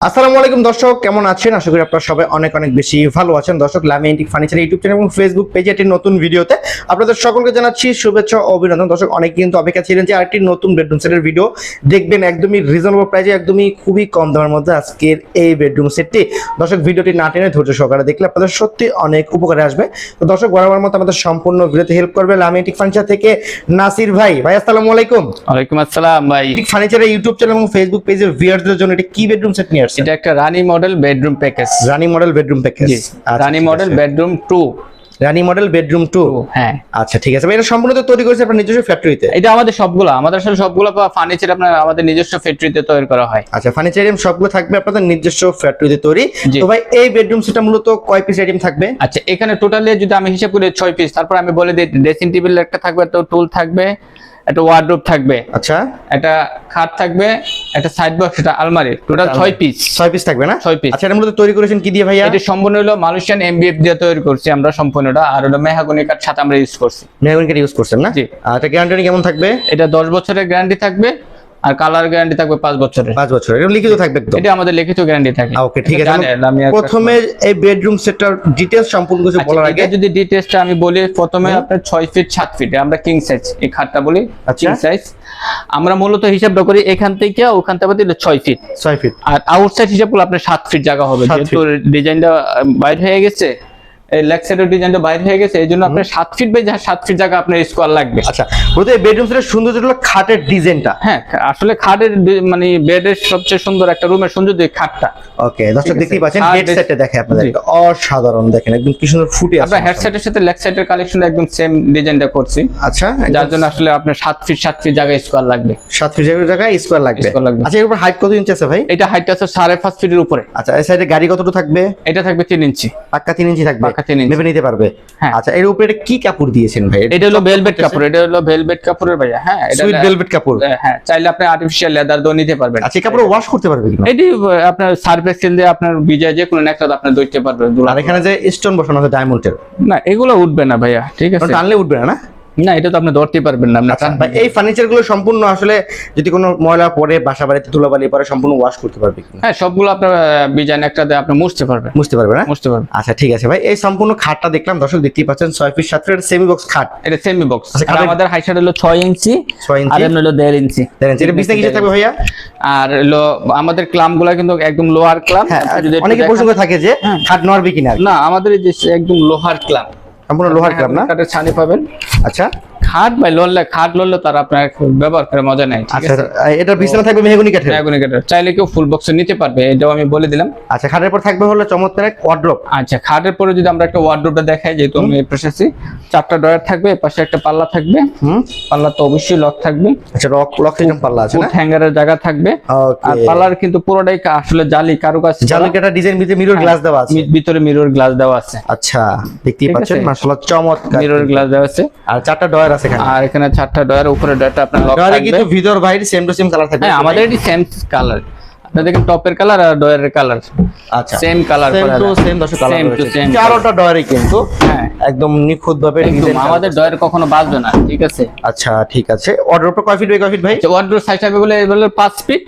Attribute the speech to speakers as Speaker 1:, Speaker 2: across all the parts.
Speaker 1: আসসালামু আলাইকুম দর্শক কেমন আছেন? আশা করি আপনারা সবাই অনেক অনেক বেশি ভালো আছেন। দর্শক লামি ফার্নিচার ইউটিউব চ্যানেল এবং ফেসবুক পেজে একটি নতুন ভিডিওতে আপনাদের সকলকে জানাচ্ছি শুভেচ্ছা ও অভিনন্দন। দর্শক অনেক কিন্তু অপেক্ষা ছিলেন যে আরেকটি নতুন বেডরুম সেটের ভিডিও দেখবেন একদমই রিজনেবল প্রাইসে একদমই খুবই কম দামের মধ্যে আজকের এই বেডরুম সেটটি দর্শক ভিডিওটি না টেনে ধৈর্য সহকারে দেখলে আপনাদের সত্যি অনেক উপকারে আসবে। তো দর্শক বরাবর মতো আমাদের সম্পূর্ণ ভিডিওতে হেল্প করবে লামি ফার্নিচার থেকে নাসির ভাই। ভাই আসসালামু আলাইকুম।
Speaker 2: ওয়ালাইকুম আসসালাম ভাই।
Speaker 1: ফার্নিচারের ইউটিউব চ্যানেল এবং ফেসবুক পেজের ভিউয়ারদের জন্য এটা কি বেডরুম সেট নিয়ে আসছে
Speaker 2: এটা একটা Rani model bedroom package
Speaker 1: Rani model bedroom package
Speaker 2: Rani model bedroom two
Speaker 1: Rani model bedroom two
Speaker 2: হ্যাঁ।
Speaker 1: আচ্ছা ঠিক আছে। এটা সম্পূর্ণ তৈরি করেছে আপনার নিজস্ব ফ্যাক্টরিতে
Speaker 2: এটা আমাদের সবগুলো। আমাদের আসলে সবগুলো ফার্নিচার আপনার আমাদের নিজস্ব ফ্যাক্টরিতে তৈরি করা হয়।
Speaker 1: আচ্ছা ফার্নিচার আইটেম সবগুলো থাকবে আপনাদের নিজস্ব ফ্যাক্টরিতে তৈরি। তো ভাই এই বেডরুম সেটটা মূলত কয় পিস আইটেম থাকবে?
Speaker 2: আচ্ছা এখানে টোটালি যদি আমি হিসাব করি ছয় পিস তারপর আমি বলে দিই ড্রেসিং টেবিল একটা থাকবে একটা টুল থাকবে। একটা ওয়ার্ডরোব থাকবে।
Speaker 1: আচ্ছা।
Speaker 2: একটা খাট থাকবে একটা সাইড বক্স এটা আলমারি। টোটাল 6 পিস
Speaker 1: 6 পিস থাকবে না?
Speaker 2: 6 পিস
Speaker 1: আচ্ছা এটা মূলত তৈরি করেছেন কি দিয়ে ভাইয়া?
Speaker 2: এটা সম্পূর্ণ হলো মালয়েশিয়ান এমবিএফ দিয়ে তৈরি করছি আমরা সম্পূর্ণটা আর হলো মেহাগনি কাঠ ছাতা আমরা ইউজ করছি।
Speaker 1: মেহাগনি কাঠ ইউজ করছেন না?
Speaker 2: জি।
Speaker 1: আর এটা গ্যারান্টি কেমন থাকবে?
Speaker 2: এটা দশ বছরের গ্যারান্টি থাকবে। আর কালার গ্যারান্টি থাকবে পাঁচ বছরের।
Speaker 1: পাঁচ বছর এটা লিখিত থাকবে একদম।
Speaker 2: এটা আমাদের লিখিত গ্যারান্টি থাকে।
Speaker 1: ওকে ঠিক আছে।
Speaker 2: আমি
Speaker 1: প্রথমে এই বেডরুম সেটটার ডিটেলস সম্পূর্ণ কিছু
Speaker 2: আচ্ছা,
Speaker 1: বলার আগে।
Speaker 2: যদি ডিটেলসটা আমি বলি প্রথমে আপনার ছয় ফিট সাত ফিট আমরা কিং সাইজ এই খাটটা বলি
Speaker 1: আচ্ছা।
Speaker 2: কিং সাইজ আমরা মূলত হিসাবটা করি এখান থেকে ওখান থেকে দিলে ছয় ফিট
Speaker 1: ছয় ফিট
Speaker 2: আর আউটসাইড হিসাব করলে আপনার সাত ফিট জায়গা হবে। যেহেতু ডিজাইনটা বাইরে হয়ে গেছে এই লেগ সাইডের ডিজাইনটা বাইর হয়ে গেছে এই জন্য আপনার সাত ফিট বাই সাত ফিট জায়গা আপনার স্কোয়ার লাগবে।
Speaker 1: আচ্ছা মূলত এই বেডরুম সেটের সৌন্দর্য হলো খাটের ডিজাইনটা
Speaker 2: হ্যাঁ আসলে খাটের মানে বেডের সবচেয়ে সুন্দর একটা রুমের সৌন্দর্য খাটটা।
Speaker 1: ওকে দর্শক দেখতেই পাচ্ছেন হেড
Speaker 2: বেশ-
Speaker 1: সেটটা দেখে আপনাদের
Speaker 2: জি।
Speaker 1: অসাধারণ দেখেন একদম কি সুন্দর ফুটে আছে
Speaker 2: আপনার হেডসেটের সাথে লেগ সাইডের কালেকশন একদম সেম ডিজাইনটা করছি।
Speaker 1: আচ্ছা
Speaker 2: যার জন্য আসলে আপনার সাত ফিট সাত ফিট জায়গায় স্কোয়ার লাগবে।
Speaker 1: সাত ফিট স্কোয়ার লাগবে।
Speaker 2: লাগবে।
Speaker 1: আচ্ছা এর উপর হাইট কত ইঞ্চি আছে ভাই?
Speaker 2: এটা হাইট আছে সাড়ে পাঁচ ফিটের উপরে।
Speaker 1: আচ্ছা এই সাইডে গাড়ি কতটুকু থাকবে?
Speaker 2: এটা থাকবে তিন ইঞ্চি
Speaker 1: পাক্কা তিন ইঞ্চি থাকবে।
Speaker 2: তিন ইঞ্চি।
Speaker 1: নিতে পারবে।
Speaker 2: হ্যাঁ।
Speaker 1: আচ্ছা এর উপরে কি কাপড় দিয়েছেন ভাই?
Speaker 2: এটা হলো ভেলভেট কাপড় এটা হলো ভেলভেট কাপড়ের ভাইয়া হ্যাঁ এটা
Speaker 1: সুইট ভেলভেট কাপড়?
Speaker 2: হ্যাঁ চাইলে আপনি আর্টিফিশিয়াল লেদার দিয়েও নিতে পারবেন।
Speaker 1: আচ্ছা কাপড় ওয়াশ করতে পারবে কিনা?
Speaker 2: এটি আপনার সার্ফ এক্সেল দিয়ে আপনার বিজয় যে কোনো একটা আপনার ধুইতে পারবেন।
Speaker 1: আর এখানে যে স্টোন বসানো আছে ডায়মন্ডের
Speaker 2: না এগুলো উঠবে না ভাইয়া ঠিক আছে।
Speaker 1: টানলে উঠবে না? না
Speaker 2: এটা তো আপনি ধরতেই পারবেন না আপনি
Speaker 1: আচ্ছা এই ফার্নিচারগুলো সম্পূর্ণ আসলে যদি কোনো ময়লা পরে বাসা বাড়িতে ধুলাবালি পরে সম্পূর্ণ ওয়াশ করতে পারবে
Speaker 2: হ্যাঁ সবগুলো আপনার বিজাইন একটা দিয়ে আপনি মুছতে পারবেন।
Speaker 1: বুঝতে পারবে না?
Speaker 2: মুছতে পারবেন।
Speaker 1: আচ্ছা ঠিক আছে ভাই এই সম্পূর্ণ খাটটা দেখলাম দর্শক দেখতেই পাচ্ছেন ছয় ফিট সাত ফিট সেমি বক্স খাট।
Speaker 2: এটা সেমি বক্স
Speaker 1: আচ্ছা, খাটের-
Speaker 2: আমাদের হাইট হলো ছয় ইঞ্চি
Speaker 1: ছয়
Speaker 2: আর
Speaker 1: ইঞ্চি
Speaker 2: এমনি হলো দেড় ইঞ্চি।
Speaker 1: দেখেন এটা বিছনা কিসে থাকবে ভাইয়া?
Speaker 2: আর হলো আমাদের ক্লামগুলা কিন্তু একদম লোহার ক্লাম।
Speaker 1: হ্যাঁ অনেকে করে থাকে যে খাট নড়বে কিনা?
Speaker 2: না আমাদের যে একদম লোহার ক্লাম।
Speaker 1: সম্পূর্ণ লোহার ক্লাব না?
Speaker 2: কাঠের ছানি পাবেন।
Speaker 1: আচ্ছা।
Speaker 2: খাট ভাই লড়লে খাট লড়লে তার আপনার ব্যবহার করে মজা নাই
Speaker 1: আচ্ছা এটা বিছানা থাকবে মেহগুনি কাঠের?
Speaker 2: মেহগনি কাঠের। চাইলে কেউ ফুল বক্স নিতে পারবে এটাও আমি বলে দিলাম।
Speaker 1: আচ্ছা খাটের পর থাকবে হলো চমৎকার এক ওয়ার্ড্রপ
Speaker 2: আচ্ছা খাটের পরে যদি আমরা একটা ওয়ার্ডরোবটা দেখাই যেহেতু আমি এসেছি চারটা ডয়ার থাকবে পাশে একটা পাল্লা থাকবে।
Speaker 1: হুম।
Speaker 2: পাল্লা তো অবশ্যই লক থাকবে।
Speaker 1: আচ্ছা লক লক সিস্টেম পাল্লা আছে না?
Speaker 2: হ্যাঙ্গারের জায়গা থাকবে। আর পাল্লার কিন্তু পুরোটাই আসলে জালি করা।
Speaker 1: জালিকাটা ডিজাইন ভিতরে মিরর গ্লাস দেওয়া আছে।
Speaker 2: ভিতরে মিরর গ্লাস দেওয়া আছে।
Speaker 1: আচ্ছা দেখতেই পাচ্ছেন। মাশাআল্লাহ চমৎকার।
Speaker 2: মিরর গ্লাস দেওয়া আছে।
Speaker 1: আর চারটা ডয়ার আছে এখানে।
Speaker 2: আর এখানে চারটা ডয়ার উপরে ডয়ারটা আপনার লক
Speaker 1: ডয়ারে কিন্তু ভিতর বাইরে সেম টু সেম কালার থাকবে।
Speaker 2: হ্যাঁ আমাদের এটি সেম কালার আপনি দেখেন টপের কালার আর ডয়ারের কালার
Speaker 1: আচ্ছা।
Speaker 2: Same colour
Speaker 1: same to same দশ কালার
Speaker 2: সেম
Speaker 1: টু
Speaker 2: সেম
Speaker 1: চারটা ডয়ারে কিন্তু
Speaker 2: হ্যাঁ।
Speaker 1: একদম নিখুঁত ভাবে
Speaker 2: একদম আমাদের ডয়ার কখনো বাজবে না ঠিক আছে?
Speaker 1: আচ্ছা ঠিক আছে। অর্ডার কয় ফিট বাই কয় ফিট ভাই?
Speaker 2: অর্ডার সাইজ হবে বলে বলে পাঁচ ফিট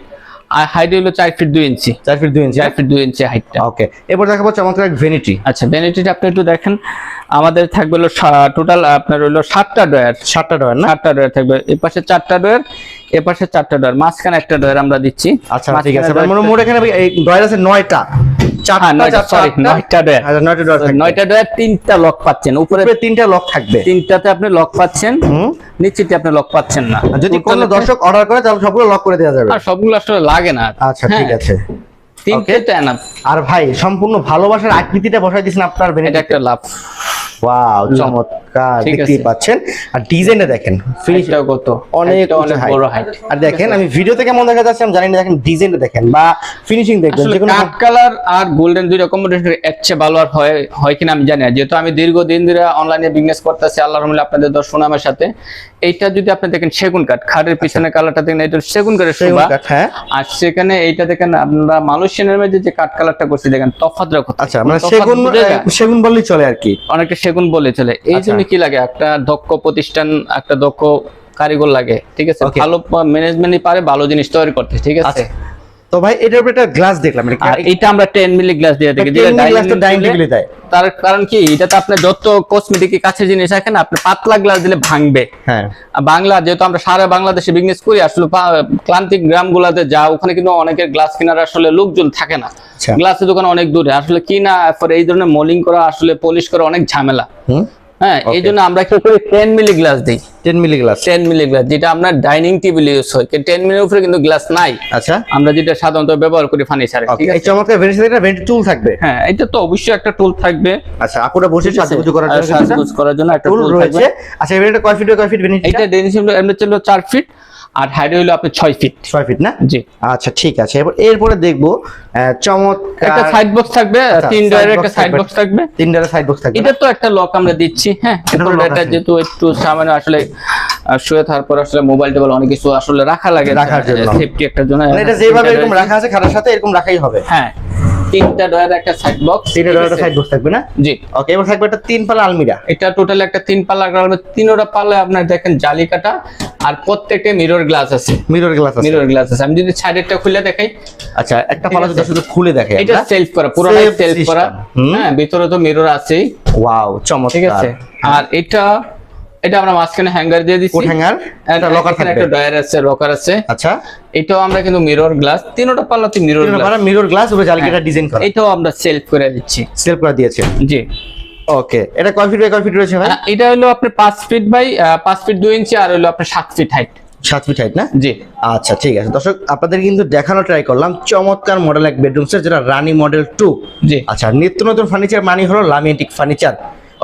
Speaker 2: আর হাইট হলো চার ফিট দুই ইঞ্চি
Speaker 1: চার ফিট দুই ইঞ্চি
Speaker 2: চার ফিট দুই ইঞ্চি হাইটটা
Speaker 1: ওকে এরপর দেখাবো চমৎকার এক ভেনিটি
Speaker 2: আচ্ছা বেনিফিট আপনি একটু দেখেন। আমাদের থাকবে হলো টোটাল আপনার হলো সাতটা ডয়ার
Speaker 1: সাতটা ডয়ার না?
Speaker 2: সাতটা ডয়ার থাকবে। এই পাশে চারটা ডয়ার এ পাশে চারটা ডয়ার মাঝখানে একটা ডয়ার আমরা দিচ্ছি।
Speaker 1: আচ্ছা ঠিক আছে। মানে মোট এখানে এই ডয়ার আছে নয়টা। চারটা
Speaker 2: হ্যাঁ, নয়টা,
Speaker 1: চারটা,
Speaker 2: নয়টা ডয়ার।
Speaker 1: আচ্ছা নয়টা ডয়ার
Speaker 2: তিনটা লক পাচ্ছেন। উপরে
Speaker 1: উপরে তিনটা লক থাকবে।
Speaker 2: তিনটাতে আপনি লক পাচ্ছেন। নিচেতে আপনি লক পাচ্ছেন না।
Speaker 1: যদি কোনো দর্শক অর্ডার করে তাহলে সবগুলো লক করে দেওয়া যাবে।
Speaker 2: আর সবগুলো আসলে লাগে না।
Speaker 1: আচ্ছা ঠিক আছে। আর ভাই সম্পূর্ণ ভালোবাসার আকৃতিটা বসাই দিয়েছেন আপনার
Speaker 2: এটা একটা লাভ।
Speaker 1: ওয়াও চমৎকার।
Speaker 2: ঠিক
Speaker 1: দেখতেই পাচ্ছেন। আর ডিজাইনটা দেখেন ফিনিশ
Speaker 2: এটাও কত?
Speaker 1: অনেক
Speaker 2: অনেক বড় হাইট
Speaker 1: আর দেখেন আমি ভিডিওতে কেমন দেখা যাচ্ছে আমি জানি না দেখেন ডিজাইনটা দেখেন বা ফিনিশিং দেখবেন
Speaker 2: আসলে
Speaker 1: যে কোনো
Speaker 2: কালার আর গোল্ডেন এর ভালো আর হয় হয় কিনা আমি জানি না। যেহেতু আমি দীর্ঘদিন ধরে অনলাইনে বিজনেস করতেছি আল্লাহর রহমতে আপনাদের দর্শন আমার সাথে। এইটা যদি আপনি দেখেন সেগুন কাঠ। খাটের পিছনে কালারটা দেখেন এটা সেগুন কাঠের
Speaker 1: সেগুন
Speaker 2: শোভা।
Speaker 1: কাঠ, হ্যাঁ।
Speaker 2: আর সেখানে এইটা দেখেন আপনারা মালয়েশিয়ানের মধ্যে যে কাঠ কালারটা করছি দেখেন তফাতটা কত
Speaker 1: আচ্ছা মানে সেগুন সেগুন বললেই চলে আর কি।
Speaker 2: অনেকটা সেগুন বলে চলে। এই
Speaker 1: আচ্ছা।
Speaker 2: জন্য কি লাগে একটা দক্ষ প্রতিষ্ঠান একটা দক্ষ কারিগর লাগে ঠিক আছে? ভালো ম্যানেজমেন্টই পারে ভালো জিনিস তৈরি করতে ঠিক আছে?
Speaker 1: আচ্ছা। তো ভাই এটার উপরে একটা গ্লাস দেখলাম এটা
Speaker 2: আর এটা আমরা 10 মিলি গ্লাস দিয়ে থাকি
Speaker 1: এটা 10 মিলি তো dining table এ দেয়।
Speaker 2: তার কারণ কি এটাতে আপনি যত কসমেটিক কাছে জিনিস রাখেন আপনি পাতলা গ্লাস দিলে ভাঙবে।
Speaker 1: হ্যাঁ।
Speaker 2: বাংলা যেহেতু আমরা সারা বাংলাদেশে বিজনেস করি আসলে ক্লান্তিক গ্রামগুলোতে যা ওখানে কিন্তু অনেকের গ্লাস কেনার আসলে লোকজন থাকে না।
Speaker 1: আচ্ছা।
Speaker 2: গ্লাসের দোকান অনেক দূরে আসলে কিনা পরে এই ধরনের মলিং করা আসলে পলিশ করা অনেক ঝামেলা। হ্যাঁ এই জন্য আমরা কি করি? টেন মিলি গ্লাস দিই।
Speaker 1: Ten milli glass
Speaker 2: ten milli glass যেটা আপনার ডাইনিং টেবিল ইউজ হয়। টেন মিলির উপরে কিন্তু গ্লাস নাই।
Speaker 1: আচ্ছা।
Speaker 2: আমরা যেটা সাধারণত ব্যবহার করি ফার্নিচারে ঠিক আছে?
Speaker 1: চমৎকার ভেনিসের একটা ভেন্টি টুল থাকবে।
Speaker 2: হ্যাঁ এটা তো অবশ্যই একটা টুল থাকবে।
Speaker 1: আচ্ছা আপুরা বসে
Speaker 2: ঠিক
Speaker 1: করার জন্য
Speaker 2: সাজগোজ করার জন্য একটা
Speaker 1: টুল রয়েছে। আচ্ছা এটা কয় ফিট কয় ফিট ভেনিস
Speaker 2: এটা ডেনিস এমনি ছিল চার ফিট আর হাইট হলো আপনার ছয় ফিট
Speaker 1: 6 ফিট না?
Speaker 2: জি।
Speaker 1: আচ্ছা ঠিক আছে। এবার এরপরে দেখব চমৎকার
Speaker 2: একটা সাইড বক্স থাকবে
Speaker 1: আচ্ছা,
Speaker 2: তিন ডয়ারের একটা সাইড বক্স থাকবে।
Speaker 1: তিন ডালা সাইড বক্স থাকবে।
Speaker 2: এটা তো একটা লক আমরা দিচ্ছি হ্যাঁ? এটা যেহেতু একটু সামান্য আসলে শুয়ে থাকার পর আসলে মোবাইল টোবাইল অনেক কিছু আসলে রাখা লাগে।
Speaker 1: রাখার জন্য।
Speaker 2: সেফটি একটা জন্য।
Speaker 1: মানে এটা যেভাবে এরকম রাখা আছে খাটার সাথে এরকম রাখাই হবে।
Speaker 2: হ্যাঁ। তিনটা ডয়ার একটা সাইড বক্স
Speaker 1: তিনটা ডালা সাইড বক্স থাকবে না?
Speaker 2: জি।
Speaker 1: ওকে এবার থাকবে একটা তিন পালা আলমিরা।
Speaker 2: এটা টোটাল একটা তিন পাল্লা তিনোটা আপনার দেখেন জালি কাটা আর প্রত্যেকটা মিরর গ্লাস আছে।
Speaker 1: মিরর গ্লাস আছে।
Speaker 2: মিরর গ্লাস আছে। আমি যদি সাইডেরটা খুলে দেখাই।
Speaker 1: আচ্ছা একটা পালা
Speaker 2: ঠিক
Speaker 1: যদি শুধু খুলে দেখে
Speaker 2: এটা সেলফ করা পুরো সেলফ করা। হ্যাঁ ভিতরে তো মিরর আছেই।
Speaker 1: ওয়াও চমৎকার।
Speaker 2: ঠিক আছে। আর এটা এটা আমরা মাঝখানে হ্যাঙ্গার দিয়ে দিচ্ছি।
Speaker 1: হ্যাঙ্গার একটা লকার থাকবে
Speaker 2: একটা ডয়ার আছে লকার আছে।
Speaker 1: আচ্ছা।
Speaker 2: এটাও আমরা কিন্তু মিরর গ্লাস তিনটা পাল্লাতে মিরর গ্লাস
Speaker 1: পালা মিরর গ্লাস উপরে জালিকাটা ডিজাইন করা।
Speaker 2: এটাও আমরা সেলফ করে দিচ্ছি।
Speaker 1: সেল করে দিয়েছে।
Speaker 2: জি।
Speaker 1: ওকে এটা কয় ফিট বাই কয় ফিট রয়েছে ভাই?
Speaker 2: এটা হলো আপনার পাঁচ ফিট বাই পাঁচ ফিট দুই ইঞ্চি আর হলো আপনার সাত ফিট হাইট
Speaker 1: সাত ফিট হাইট না?
Speaker 2: জি।
Speaker 1: আচ্ছা ঠিক আছে। দর্শক আপনাদের কিন্তু দেখানো ট্রাই করলাম। চমৎকার মডেল এক বেডরুম সেট যেটা রানী মডেল টু
Speaker 2: জি।
Speaker 1: আচ্ছা নিত্য নতুন ফার্নিচার মানে হলো লামিয়েটিক ফার্নিচার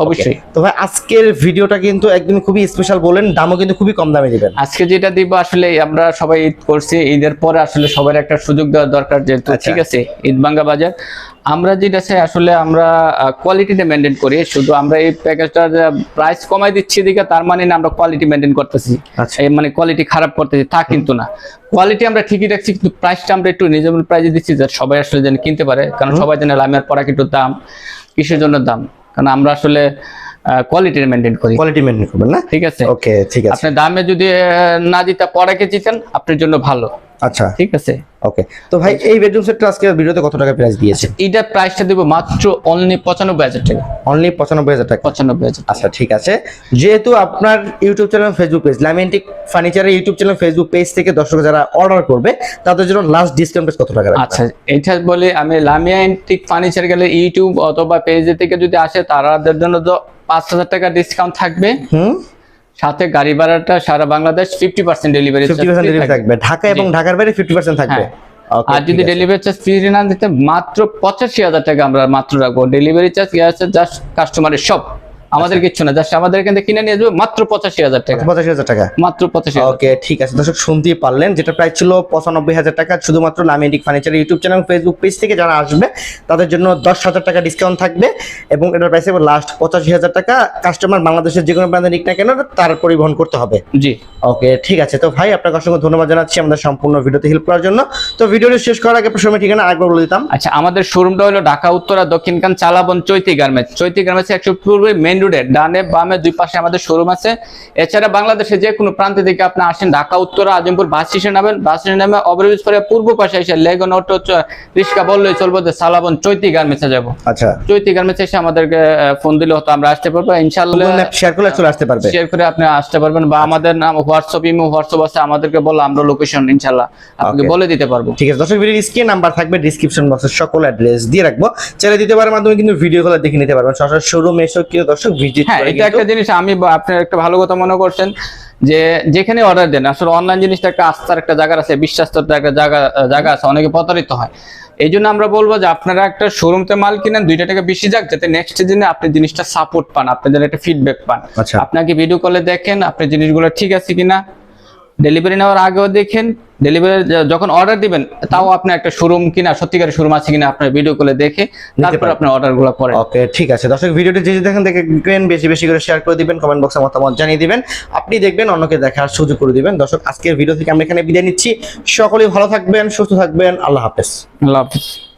Speaker 2: অবশ্যই।
Speaker 1: তো ভাই আজকের ভিডিওটা কিন্তু একদম খুবই স্পেশাল বলেন দামও কিন্তু খুবই কম দামে দিবেন।
Speaker 2: আজকে যেটা দিব আসলে আমরা সবাই ঈদ করছি ঈদের পরে আসলে সবার একটা সুযোগ দেওয়া দরকার যেহেতু
Speaker 1: আচ্ছা।
Speaker 2: ঠিক আছে ঈদ বাঙ্গা বাজার। আমরা যেটা চাই আসলে আমরা কোয়ালিটিটা মেনটেন করি শুধু আমরা এই প্যাকেজটার প্রাইস কমাই দিচ্ছি দিকে তার মানে না আমরা কোয়ালিটি মেনটেন করতেছি।
Speaker 1: আচ্ছা।
Speaker 2: মানে কোয়ালিটি খারাপ করতেছি তা কিন্তু না। কোয়ালিটি আমরা ঠিকই রাখছি কিন্তু প্রাইসটা আমরা একটু রিজনেবল প্রাইসে দিচ্ছি যাতে সবাই আসলে যেন কিনতে পারে। কারণ সবাই জানে লামিয়ার পড়া কিন্তু দাম কিসের জন্য দাম। কারণ আমরা আসলে কোয়ালিটি মেনটেন করি।
Speaker 1: কোয়ালিটি মেনটেন করবেন না?
Speaker 2: ঠিক আছে।
Speaker 1: ওকে ঠিক আছে।
Speaker 2: আপনি দামে যদি না দিতে পড়াকে জিতেন আপনার জন্য ভালো।
Speaker 1: আচ্ছা।
Speaker 2: ঠিক আছে?
Speaker 1: ওকে তো ভাই এই বেডরুম সেটটা আজকে ভিডিওতে কত টাকা প্রাইস দিয়েছে?
Speaker 2: এইটার প্রাইসটা দেবো মাত্র অনলি পঁচানব্বই হাজার টাকা।
Speaker 1: অনলি পঁচানব্বই হাজার টাকা।
Speaker 2: পঁচানব্বই হাজার
Speaker 1: আচ্ছা ঠিক আছে। যেহেতু আপনার ইউটিউব চ্যানেল ফেসবুক পেজ ল্যামেন্টিক ফার্নিচারের ইউটিউব চ্যানেল ফেসবুক পেজ থেকে দর্শক যারা অর্ডার করবে তাদের জন্য লাস্ট ডিসকাউন্ট কত টাকা?
Speaker 2: আচ্ছা এটা বলে আমি লামিয়া ফার্নিচার গেলে ইউটিউব অথবা পেজ থেকে যদি আসে তারাদের জন্য তো পাঁচ হাজার টাকা ডিসকাউন্ট থাকবে।
Speaker 1: হুম?
Speaker 2: সাথে গাড়ি ভাড়াটা সারা বাংলাদেশ ফিফটি পার্সেন্ট ডেলিভারি
Speaker 1: থাকবে। ঢাকা এবং ঢাকার বাইরে ফিফটি পার্সেন্ট থাকবে।
Speaker 2: হ্যাঁ। আর যদি ডেলিভারি চার্জ ফ্রি না দিতে মাত্র পঁচাশি হাজার টাকা আমরা মাত্র রাখব। ডেলিভারি চার্জ কি আছে জাস্ট কাস্টমারের সব আমাদের
Speaker 1: আচ্ছা।
Speaker 2: কিচ্ছু না জাস্ট আমাদের এখান থেকে কিনে নিয়ে যাবে মাত্র পঁচাশি হাজার টাকা।
Speaker 1: পঁচাশি হাজার টাকা।
Speaker 2: মাত্র পঁচাশি
Speaker 1: ওকে ঠিক আছে। দর্শক শুনতেই পারলেন যেটা প্রাইস ছিল পঁচানব্বই হাজার টাকা শুধুমাত্র লামিয়েটিক furniture YouTube channel Facebook page থেকে যারা আসবে তাদের জন্য দশ হাজার টাকা ডিসকাউন্ট থাকবে এবং এটার প্রাইস হবে লাস্ট পঁচাশি হাজার টাকা। কাস্টমার বাংলাদেশের যে কোনো প্রান্তে নিক না কেন তার পরিবহন করতে হবে।
Speaker 2: জি।
Speaker 1: ওকে ঠিক আছে। তো ভাই আপনাকে অসংখ্য ধন্যবাদ জানাচ্ছি আমাদের সম্পূর্ণ ভিডিওতে হেল্প করার জন্য। তো ভিডিওটি শেষ করার আগে সময় ঠিকানা আরেকবার বলে দিতাম।
Speaker 2: আচ্ছা আমাদের শোরুমটা হলো ঢাকা উত্তরা দক্ষিণকান চালাবন চৈতি গার্মেন্টস চৈতি গার্মেন্টস একশো পূর্বে মেন রোডে ডানে বামে দুই পাশে আমাদের শোরুম আছে। এছাড়া বাংলাদেশে যে কোনো প্রান্ত থেকে আপনি আসেন ঢাকা উত্তরা আজিমপুর বাস স্টেশন নামেন। বাস স্টেশন নামে ওভারব্রিজ পরে পূর্ব পাশে এসে লেগন অটো রিক্সা বললেই চলবো যে সালাবন চৈতি গার্মেন্টসে যাব।
Speaker 1: আচ্ছা।
Speaker 2: চৈতি গার্মেন্টস এসে আমাদেরকে ফোন দিলে হতো আমরা আসতে পারব। ইনশাল্লাহ
Speaker 1: শেয়ার করলে চলে আসতে পারবে।
Speaker 2: শেয়ার করে আপনি আসতে পারবেন বা আমাদের নাম হোয়াটসঅ্যাপ ইমো হোয়াটসঅ্যাপ আছে আমাদেরকে বললে আমরা লোকেশন ইনশাল্লাহ আপনাকে বলে দিতে পারব।
Speaker 1: ঠিক আছে দর্শক ভিডিও স্ক্রিন নাম্বার থাকবে ডিসক্রিপশন বক্সে সকল অ্যাড্রেস দিয়ে রাখব। চ্যানেল দিতে পারার মাধ্যমে কিন্তু ভিডিও গুলো দেখে নিতে পারবেন। সরাসরি শোরুম এসে কিন্তু দর্শক ভিজিট
Speaker 2: হ্যাঁ এটা একটা জিনিস আমি আপনার একটা ভালো কথা মনে করছেন যে যেখানে অর্ডার দেন আসলে অনলাইন জিনিসটা একটা আস্থার একটা জায়গা আছে বিশ্বাস্তর একটা জায়গা জায়গা আছে অনেকে প্রতারিত হয়। এই জন্য আমরা বলব যে আপনারা একটা শোরুমতে মাল কিনেন দুইটা টাকা বেশি যাক যাতে নেক্সট দিনে আপনি জিনিসটা সাপোর্ট পান আপনি যেন একটা ফিডব্যাক পান।
Speaker 1: আচ্ছা।
Speaker 2: আপনাকে ভিডিও কলে দেখেন আপনি জিনিসগুলো ঠিক আছে কিনা ডেলিভারি নেওয়ার আগেও দেখেন ডেলিভারি যখন অর্ডার দিবেন তাও আপনি একটা শোরুম কিনা সত্যিকারের শোরুম আছে কিনা আপনার ভিডিও কলে দেখে তারপর। আপনার অর্ডারগুলো করেন
Speaker 1: ওকে ঠিক আছে। দর্শক ভিডিওটি যে যে দেখেন দেখবেন বেশি বেশি করে শেয়ার করে দিবেন কমেন্ট বক্সে মতামত জানিয়ে দিবেন। আপনি দেখবেন অন্যকে দেখার সুযোগ করে দিবেন। দর্শক আজকের ভিডিও থেকে আমরা এখানে বিদায় নিচ্ছি। সকলেই ভালো থাকবেন সুস্থ থাকবেন। আল্লাহ হাফেজ।
Speaker 2: আল্লাহ হাফিজ।